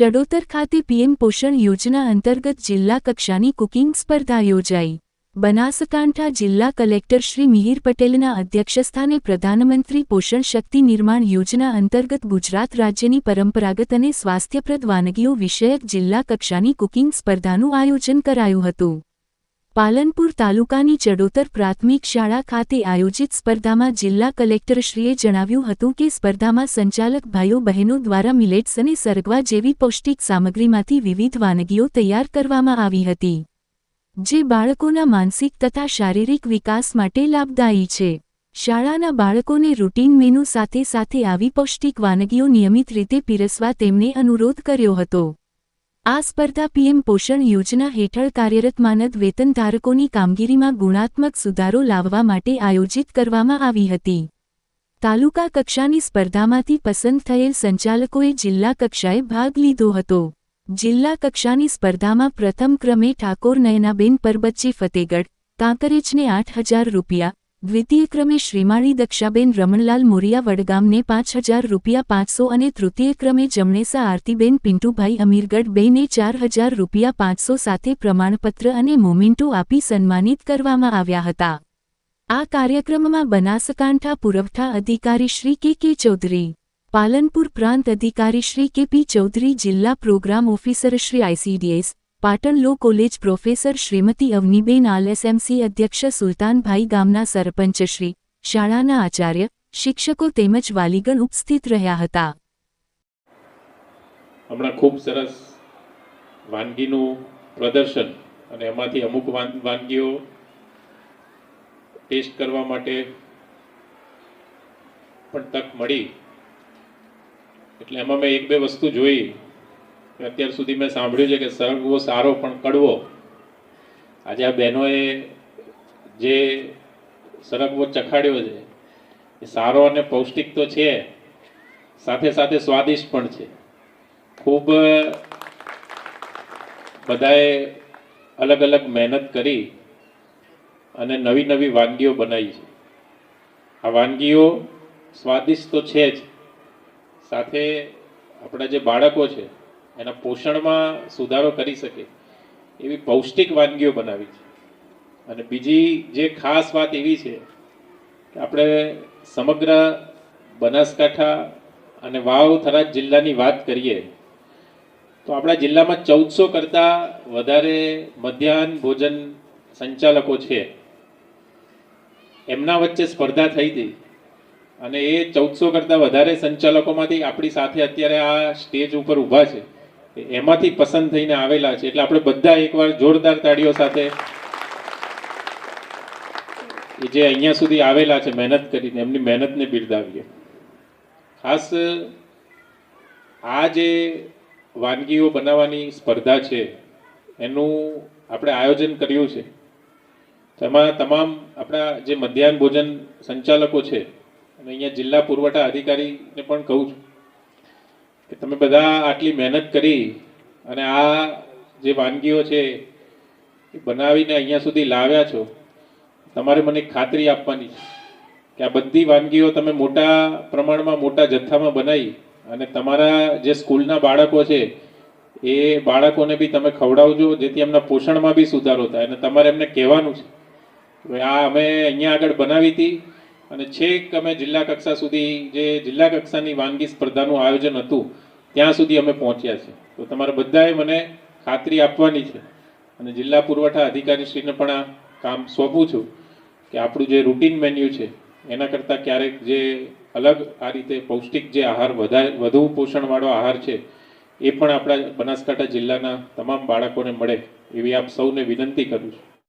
ચડોતર ખાતે પીએમ પોષણ યોજના અંતર્ગત જિલ્લા કક્ષાની કુકિંગ સ્પર્ધા યોજાઈ. બનાસકાંઠા જિલ્લા કલેક્ટર શ્રી મિહિર પટેલના અધ્યક્ષસ્થાને પ્રધાનમંત્રી પોષણ શક્તિ નિર્માણ યોજના અંતર્ગત ગુજરાત રાજ્યની પરંપરાગત અને સ્વાસ્થ્યપ્રદ વાનગીઓ વિષયક જિલ્લા કક્ષાની કુકિંગ સ્પર્ધાનું આયોજન કરાયું હતું. પાલનપુર તાલુકાની ચડોતર પ્રાથમિક શાળા ખાતે આયોજિત સ્પર્ધામાં જિલ્લા કલેક્ટરશ્રીએ જણાવ્યું હતું કે સ્પર્ધામાં સંચાલક ભાઈઓ બહેનો દ્વારા મિલેટ્સ અને સરગવા જેવી પૌષ્ટિક સામગ્રીમાંથી વિવિધ વાનગીઓ તૈયાર કરવામાં આવી હતી, જે બાળકોના માનસિક તથા શારીરિક વિકાસ માટે લાભદાયી છે. શાળાના બાળકોને રૂટીન મેનુ સાથે સાથે આવી પૌષ્ટિક વાનગીઓ નિયમિત રીતે પીરસવા તેમને અનુરોધ કર્યો હતો. આ સ્પર્ધા પીએમ પોષણ યોજના હેઠળ કાર્યરત માનદ વેતનધારકોની કામગીરીમાં ગુણાત્મક સુધારો લાવવા માટે આયોજિત કરવામાં આવી હતી. તાલુકા કક્ષાની સ્પર્ધામાંથી પસંદ થયેલ સંચાલકોએ જિલ્લા કક્ષાએ ભાગ લીધો હતો. જિલ્લા કક્ષાની સ્પર્ધામાં પ્રથમ ક્રમે ઠાકોર નયનાબેન પરબચ્ચી ફતેગઢ, કાંકરેજને આઠ હજાર રૂપિયા દ્વિતીય ક્રમે શ્રીમાળી દક્ષાબેન રમણલાલ મોરિયા વડગામને પાંચ હજાર રૂપિયા પાંચસો અને તૃતીય ક્રમે જમણેસા આરતીબેન પિન્ટુભાઈ અમીરગઢ બેને ચાર હજાર રૂપિયા પાંચસો સાથે પ્રમાણપત્ર અને મોમેન્ટો આપી સન્માનિત કરવામાં આવ્યા હતા. આ કાર્યક્રમમાં બનાસકાંઠા પુરવઠા અધિકારી શ્રી કે કે ચૌધરી, પાલનપુર પ્રાંત અધિકારી શ્રી કે પી ચૌધરી, જિલ્લા programme officer Shri ICDS Patan law college professor Shrimati Avniben આલએસએમસી અધ્યક્ષ સુલતાનભાઈ ગામના સરપંચશ્રી, શાળાના આચાર્ય, શિક્ષકો તેમજ વાલીગણ ઉપસ્થિત રહ્યા હતા. હમણાં ખૂબ સરસ વાનગીનું પ્રદર્શન અને એમાંથી અમુક વાનગીઓ ટેસ્ટ કરવા માટે પણ તક મળી. એટલે એમાં મેં એક બે વસ્તુ જોઈ. અત્યાર સુધી મેં સાંભળ્યું છે કે સરગવો સારો પણ કડવો. આજે આ બહેનોએ જે સરગવો ચખાડ્યો છે, એ સારો અને પૌષ્ટિક તો છે, સાથે સાથે સ્વાદિષ્ટ પણ છે. ખૂબ બધાએ અલગ અલગ મહેનત કરી અને નવી નવી વાનગીઓ બનાવી છે. આ વાનગીઓ સ્વાદિષ્ટ તો છે જ. સાથે આપણા જે બાળકો છે એના પોષણમાં સુધારો કરી શકે એવી પૌષ્ટિક વાનગીઓ બનાવી છે. અને બીજી જે ખાસ વાત એવી છે કે આપણે સમગ્ર બનાસકાંઠા અને વાવ થરાદ જિલ્લાની વાત કરીએ, તો આપણા જિલ્લામાં ચૌદસો કરતાં વધારે મધ્યાહન ભોજન સંચાલકો છે. એમના વચ્ચે સ્પર્ધા થઈ હતી અને એ ચૌદસો કરતાં વધારે સંચાલકોમાંથી આપણી સાથે અત્યારે આ સ્ટેજ ઉપર ઊભા છે. એમાંથી પસંદ થઈને આવેલા છે. એટલે આપણે બધા એકવાર જોરદાર તાળીઓ સાથે એ જે અહીંયા સુધી આવેલા છે, મહેનત કરીને, એમની મહેનતને બિરદાવીએ. ખાસ, આ જે વાનગીઓ બનાવવાની સ્પર્ધા છે, એનું આપણે આયોજન કર્યું છે. તેમાં તમામ આપણા જે મધ્યાહન ભોજન સંચાલકો છે, અને અહીંયા જિલ્લા પુરવઠા અધિકારીને પણ કહું છું. કે તમે બધા આટલી મહેનત કરી અને આ જે વાનગીઓ છે એ બનાવીને અહીંયા સુધી લાવ્યા છો, તમારે મને ખાતરી આપવાની છે કે આ બધી વાનગીઓ તમે મોટા પ્રમાણમાં, મોટા જથ્થામાં બનાવી અને તમારા જે સ્કૂલના બાળકો છે, એ બાળકોને બી તમે ખવડાવજો, જેથી એમના પોષણમાં બી સુધારો થાય અને તમારે એમને કહેવાનું છે આ અમે અહીંયા આગળ બનાવી હતી અને છેક અમે જિલ્લા કક્ષા સુધી જે જિલ્લા કક્ષાની વાનગી સ્પર્ધાનું આયોજન હતું, ત્યાં સુધી અમે પહોંચ્યા છે તો તમારે બધાએ મને ખાતરી આપવાની છે. અને જિલ્લા પુરવઠા અધિકારીશ્રીને પણ આ કામ સોંપું છું કે આપણું જે રૂટીન મેન્યુ છે, એના કરતાં ક્યારેક જે અલગ આ રીતે પૌષ્ટિક જે આહાર વધારે, વધુ પોષણવાળો આહાર છે, એ પણ આપણા બનાસકાંઠા જિલ્લાના તમામ બાળકોને મળે, એવી આપ સૌને વિનંતી કરું છું.